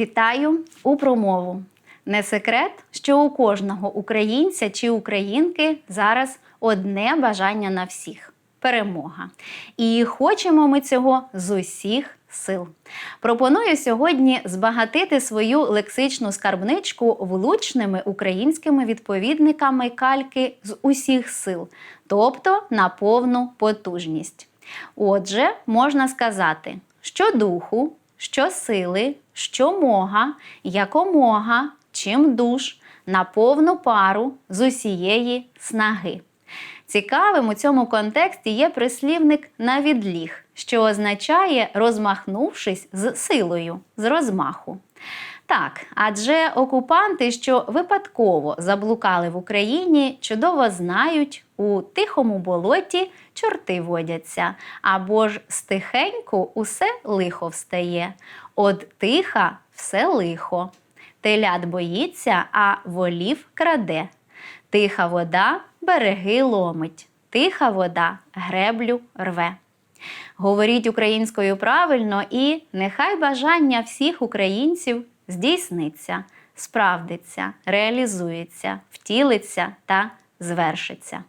Вітаю у промову. Не секрет, що у кожного українця чи українки зараз одне бажання на всіх перемога. І хочемо ми цього з усіх сил. Пропоную сьогодні збагатити свою лексичну скарбничку влучними українськими відповідниками кальки з усіх сил, тобто на повну потужність. Отже, можна сказати, що духу, що сили, що мога, якомога, чим душ, на повну пару з усієї снаги. Цікавим у цьому контексті є прислівник на відліг, що означає розмахнувшись з силою, з розмаху. Так, адже окупанти, що випадково заблукали в Україні, чудово знають, у тихому болоті чорти водяться, або ж стихеньку усе лихо встає. От тиха все лихо. Телят боїться, а волів краде. Тиха вода береги ломить, тиха вода греблю рве. Говоріть українською правильно, і нехай бажання всіх українців здійсниться, справдиться, реалізується, втілиться та звершиться.